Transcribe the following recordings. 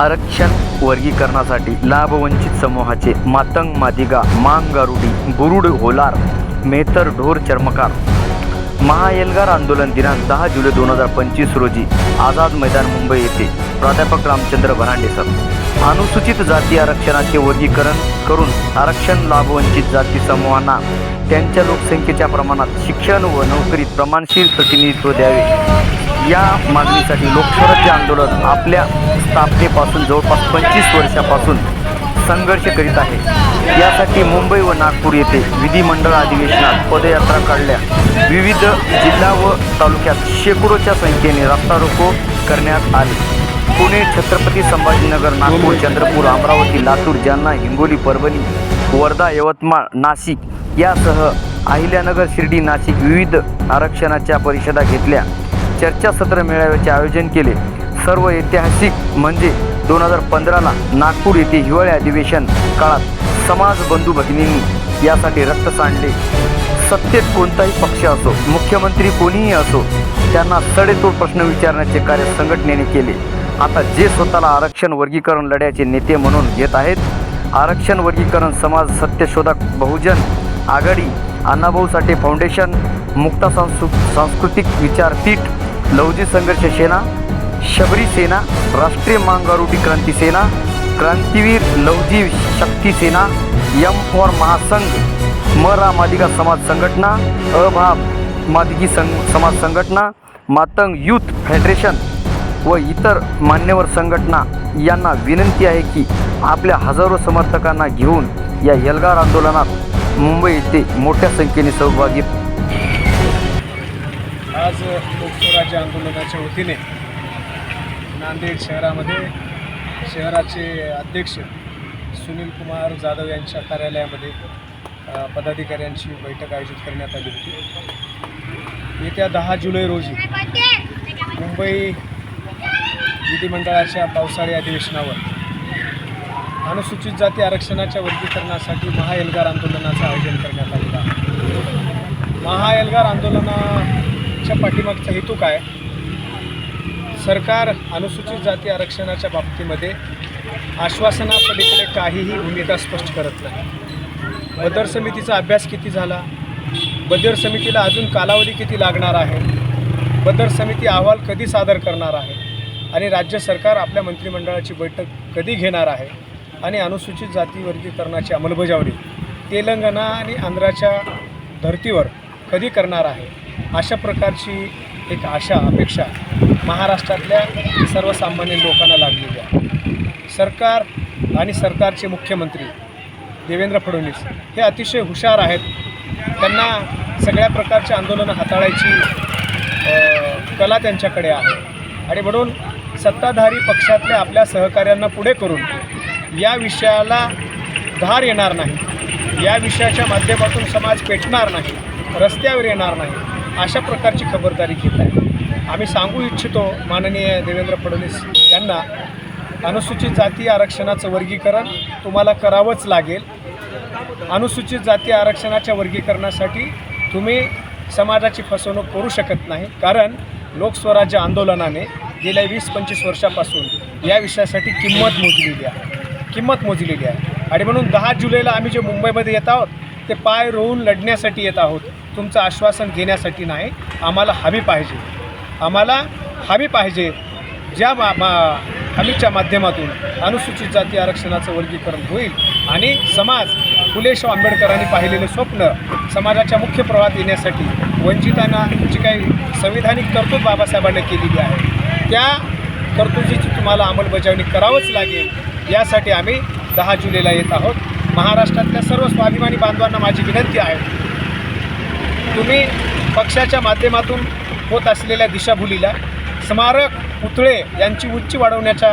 आरक्षण वर्गीकरणासाठी लाभवंचित समूहाचे मातंग मादिगा मांग गारुडी बुरुड होलार मेहतर ढोर चर्मकार. महाएल्गार आंदोलन दिनांक दहा जुलै दोन हजार पंचवीस रोजी आझाद मैदान मुंबई येथे. प्राध्यापक रामचंद्र भरांडे सर. अनुसूचित जाती आरक्षणाचे वर्गीकरण करून आरक्षण लाभवंचित जाती समूहांना त्यांच्या लोकसंख्येच्या प्रमाणात शिक्षण व नोकरीत प्रमाणशील प्रतिनिधित्व द्यावे. या मागणीसाठी लोकस्वराज्य आंदोलन आपल्या स्थापनेपासून जवळपास पंचवीस वर्षापासून संघर्ष करीत आहे. यासाठी मुंबई व नागपूर येथे विधिमंडळ अधिवेशनात पदयात्रा काढल्या. विविध जिल्हा व तालुक्यात शेकडोच्या संख्येने रस्ता रोको करण्यात आले. पुणे छत्रपती संभाजीनगर नागपूर चंद्रपूर अमरावती लातूर जालना हिंगोली परभणी वर्धा यवतमाळ नाशिक यासह अहिल्यानगर शिर्डी नाशिक विविध आरक्षणाच्या परिषदा घेतल्या. चर्चासत्र मेळाव्याचे आयोजन केले. सर्व ऐतिहासिक म्हणजे दोन हजार पंधराला नागपूर येथे हिवाळी अधिवेशन काळात समाज बंधू भगिनींनी यासाठी रक्त सांडले. सत्तेत कोणताही पक्ष असो मुख्यमंत्री कोणीही असो त्यांना सडेतोड प्रश्न विचारण्याचे कार्य संघटनेने केले. आता जे स्वतःला आरक्षण वर्गीकरण लढ्याचे नेते म्हणून घेत आहेत आरक्षण वर्गीकरण समाज सत्यशोधक बहुजन आघाडी अण्णाभाऊ साठे फाउंडेशन मुक्ता सांस्कृ सांस्कृतिक विचारपीठ लवजी संघर्ष सेना शबरी सेना राष्ट्रीय मांगारुटी क्रांती सेना क्रांतीवीर लवजी शक्ती सेना यम फॉर महासंघ म रा समाज संघटना अभाव मादिगी संघ समाज संघटना मातंग यूथ फेडरेशन व इतर मान्यवर संघटना यांना विनंती आहे की आपल्या हजारो समर्थकांना घेऊन या एल्गार आंदोलनात मुंबई येथे मोठ्या संख्येने सहभागी आज लोकस्वराज्य आंदोलनाच्या वतीने नांदेड शहरामध्ये शहराचे अध्यक्ष सुनील कुमार जाधव यांच्या कार्यालयामध्ये पदाधिकाऱ्यांची बैठक आयोजित करण्यात आली होती. येत्या दहा जुलै रोजी मुंबई विधिमंडळाच्या पावसाळी अधिवेशनावर अनुसूचित जाती आरक्षणाच्या वर्गीकरणासाठी महाएल्गार आंदोलनाचं आयोजन करण्यात आलेलं आहे. महाएल्गार याच्या पाठीमागचा हेतू काय? सरकार अनुसूचित जाती आरक्षणाच्या बाबतीमध्ये आश्वासनापलीकडे काहीही भूमिका स्पष्ट करत नाही. बदर समितीचा अभ्यास किती झाला? बदर समितीला अजून कालावधी किती लागणार आहे? बदर समिती अहवाल कधी सादर करणार आहे? आणि राज्य सरकार आपल्या मंत्रिमंडळाची बैठक कधी घेणार आहे? आणि अनुसूचित जाती वर्गीकरणाची अंमलबजावणी तेलंगणा आणि आंध्राच्या धर्तीवर कधी करणार आहे? अशा प्रकारची एक आशा अपेक्षा महाराष्ट्रातल्या सर्वसामान्य लोकांना लागलेली आहे. सरकार आणि सरकारचे मुख्यमंत्री देवेंद्र फडणवीस हे अतिशय हुशार आहेत. त्यांना सगळ्या प्रकारचे आंदोलनं हाताळायची कला त्यांच्याकडे आहे. आणि म्हणून सत्ताधारी पक्षातल्या आपल्या सहकाऱ्यांना पुढे करून या विषयाला धार येणार नाही. या विषयाच्या माध्यमातून समाज पेटणार नाही. रस्त्यावर येणार नाही. अशा प्रकारची खबरदारी घेत आहे. आम्ही सांगू इच्छितो माननीय देवेंद्र फडणवीस यांना अनुसूचित जाती आरक्षणाचं वर्गीकरण तुम्हाला करावंच लागेल. अनुसूचित जाती आरक्षणाच्या वर्गीकरणासाठी तुम्ही समाजाची फसवणूक करू शकत नाही कारण लोकस्वराज्य आंदोलनाने गेल्या वीस पंचवीस वर्षापासून या विषयासाठी किंमत मोजलेली आहे. किंमत मोजलेली आहे. आणि म्हणून दहा जुलैला आम्ही जे मुंबईमध्ये येत आहोत ते पाय रोवून लढण्यासाठी येत आहोत. तुमचं आश्वासन घेण्यासाठी नाही. आम्हाला हमी पाहिजे. आम्हाला हमी पाहिजे. ज्या मा मा हमीच्या माध्यमातून अनुसूचित जाती आरक्षणाचं वर्गीकरण होईल आणि समाज फुले शाह आंबेडकरांनी पाहिलेलं स्वप्न समाजाच्या मुख्य प्रवाहात येण्यासाठी वंचितांना जी काही संविधानिक तरतूद बाबासाहेबांनी केलेली आहे त्या तरतुदीची तुम्हाला अंमलबजावणी करावंच लागेल. यासाठी आम्ही दहा जुलैला येत आहोत. महाराष्ट्रातल्या सर्व स्वाभिमानी बांधवांना माझी विनंती आहे तुम्ही पक्षाच्या माध्यमातून होत असलेल्या दिशाभूलीला स्मारक पुतळे यांची उंची वाढवण्याच्या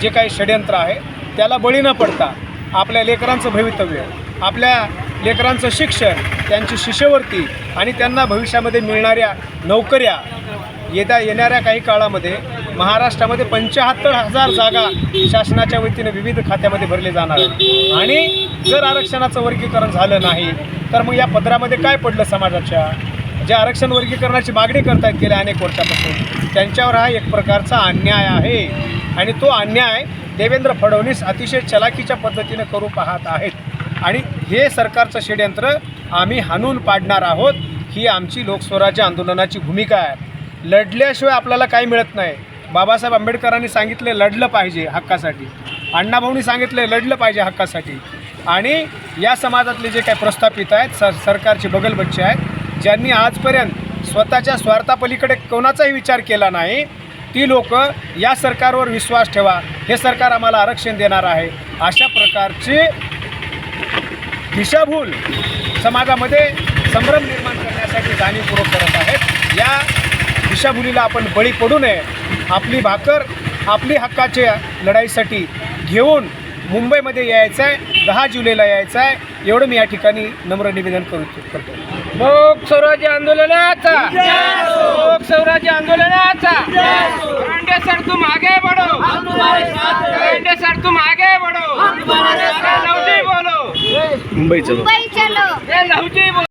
जे काही षडयंत्र आहे त्याला बळी न पडता आपल्या लेकरांचं भवितव्य आपल्या लेकरांचं शिक्षण त्यांची शिष्यवृत्ती आणि त्यांना भविष्यामध्ये मिळणाऱ्या नोकऱ्या येत्या येणाऱ्या काही काळामध्ये महाराष्ट्रामध्ये पंच्याहत्तर हजार जागा शासनाच्या वतीनं विविध खात्यामध्ये भरले जाणार आहेत. आणि जर आरक्षणाचं वर्गीकरण झालं नाही तर मग या पदरामध्ये काय पडलं समाजाच्या? जे आरक्षण वर्गीकरणाची मागणी करतायत गेल्या अनेक वर्षापासून त्यांच्यावर हा एक प्रकारचा अन्याय आहे. आणि तो अन्याय देवेंद्र फडणवीस अतिशय चलाकीच्या पद्धतीनं करू पाहत आहेत. आणि हे सरकारचं षडयंत्र आम्ही हाणून पाडणार आहोत ही आमची लोकस्वराज्य आंदोलनाची भूमिका आहे. लढल्याशिवाय आपल्याला काही मिळत नाही. बाबासाहेब आंबेडकरांनी सांगितले लढलं पाहिजे हक्कासाठी. अण्णाभाऊनी सांगितले लढलं पाहिजे हक्कासाठी. आणि या समाजातले जे काही प्रस्थापित आहेत सर सरकारचे बगलबच्चे आहेत ज्यांनी आजपर्यंत स्वतःच्या स्वार्थापलीकडे कोणाचाही विचार केला नाही ती लोक या सरकारवर विश्वास ठेवा. हे सरकार आम्हाला आरक्षण देणार आहे. अशा प्रकारची दिशाभूल समाजामध्ये संभ्रम निर्माण करण्यासाठी जाणीवपूर्वक करत आहेत. या दिशाभूलीला आपण बळी पडू नये. आपली भाकर आपली हक्काच्या लढाईसाठी घेऊन मुंबईमध्ये यायचं आहे. दहा जुलैला यायचं आहे. एवढं मी या ठिकाणी नम्र निवेदन करू करतो. लोक स्वराज्य आंदोलनाचा. लोक स्वराज्य आंदोलनाचा. रांडे सर तुम आगे बढ़ो रांडे सर तुम आगे बढ़ो ये लवजी बोलो. मुंबई चलो. मुंबई चलो ये लवजी बोलो.